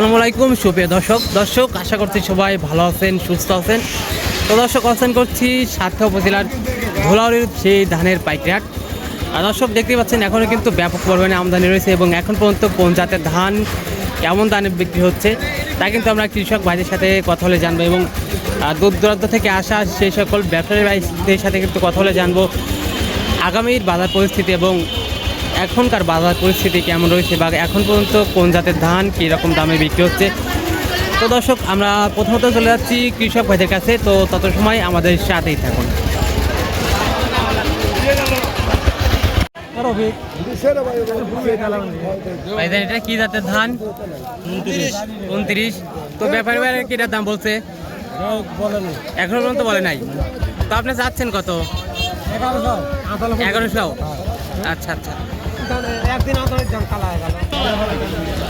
আসসালামু আলাইকুম, সুপ্রিয় দর্শক। দর্শক, আশা করছি সবাই ভালো আছেন, সুস্থ আছেন। তো দর্শক, অবস্থান করছি সাতক্ষা উপজেলার ধোলাউড়ির সেই ধানের পাইকারি আর দর্শক দেখতে পাচ্ছেন এখনও কিন্তু ব্যাপক পরিমাণে আমদানি রয়েছে এবং এখন পর্যন্ত কোন জাতের ধান, কেমন দানে বিক্রি হচ্ছে, তা কিন্তু আমরা কৃষক ভাইদের সাথে কথা বলে জানব এবং দূর দূরান্ত থেকে আসা সেই সকল ব্যবসায়ী ভাইদের সাথে কিন্তু কথা বলে জানব। আগামীর বাজার পরিস্থিতি এবং এখনকার বাজার পরিস্থিতি কেমন রয়েছে বা এখন পর্যন্ত কোন জাতের ধান কী রকম দামে বিক্রি হচ্ছে? তো দর্শক আমরা প্রথমত চলে যাচ্ছি কৃষক ভাইদের কাছে। তো তত সময় আমাদের সাথেই থাকুন। ভাইজান এটা কি জাতের ধান? উনত্রিশ। তো ব্যাপারী ভাইয়ের কিটা দাম বলছে? এখনও পর্যন্ত বলে নাই? তো আপনি চাচ্ছেন কত? এগারোশো। আচ্ছা আচ্ছা। একদিন আদালত যান কালা হয়ে গেল।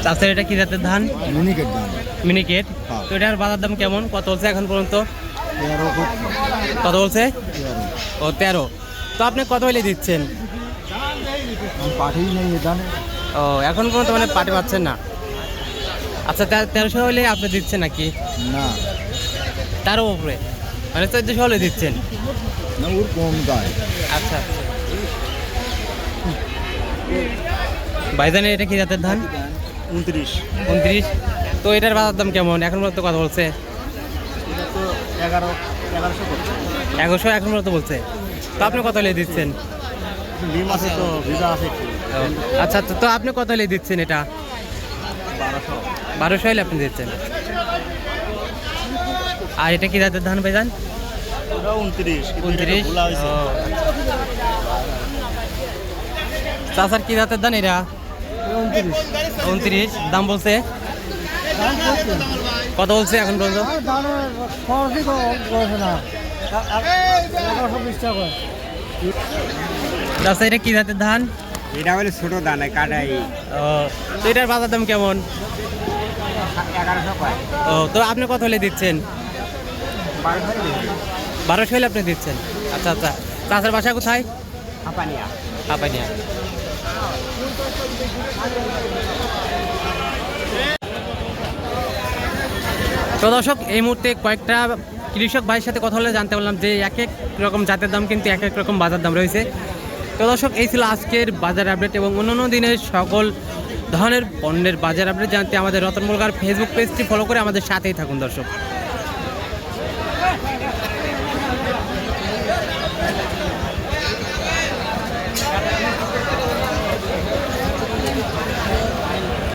চাষের এটা কি জাতের ধান? মিনিকেট দাম মিনিকেট। হ্যাঁ। তো এটার বাজার দাম কেমন? কত বলছে এখন পর্যন্ত? তেরো। কত বলছে? ও তেরো। তো আপনি কত হলে দিচ্ছেন? পাঠিয়ে নেই ও এখন পর্যন্ত মানে পাটি পাচ্ছেন না। আচ্ছা তেরোশো হলে আপনি দিচ্ছেন নাকি? না। তারও উপরে। মানে চোদ্দোশো হলে দিচ্ছেন? না ওর কম গায়ে আচ্ছা আচ্ছা। ভাইজানে এটা কি জাতের ধান? উনত্রিশ। উনত্রিশ। তো এটার বাজার দাম কেমন? এখন পর্যন্ত কথা বলছে? এটা এগারোশো এখন পর্যন্ত বলছে। তো আপনি কত হলে দিচ্ছেন? আচ্ছা আচ্ছা তো আপনি কত হলে দিচ্ছেন এটা? বারোশো। হলে আপনি দিচ্ছেন। আর এটা কি জাতের ধান ভাইজান? উনত্রিশ উনত্রিশ? চাষার কি জাতের ধান এরা উনত্রিশ। দাম বলছে? কত বলছে এখন পর্যন্ত? চাষা এটা কি জাতের ধান? এটা হলে ছোট দানা কাটাই। ও তো এটার বাজার দাম কেমন? ও তো আপনি কত হলে দিচ্ছেন? বারোশো বারোশো হলে আপনি দিচ্ছেন? আচ্ছা আচ্ছা। চাষের বাসা কোথায়? হাঁপানিয়া। হাপানিয়া। তো দর্শক, এই মুহূর্তে কয়েকটা কৃষক ভাইয়ের সাথে কথা বলে জানতে পারলাম যে এক এক রকম জাতের দাম কিন্তু এক এক রকম বাজার দাম রয়েছে। তো দর্শক, এই ছিল আজকের বাজার আপডেট এবং অন্যান্য দিনের সকল ধরনের পণ্যের বাজার আপডেট জানতে আমাদের রতন মুলগার ফেসবুক পেজটি ফলো করে আমাদের সাথেই থাকুন দর্শক।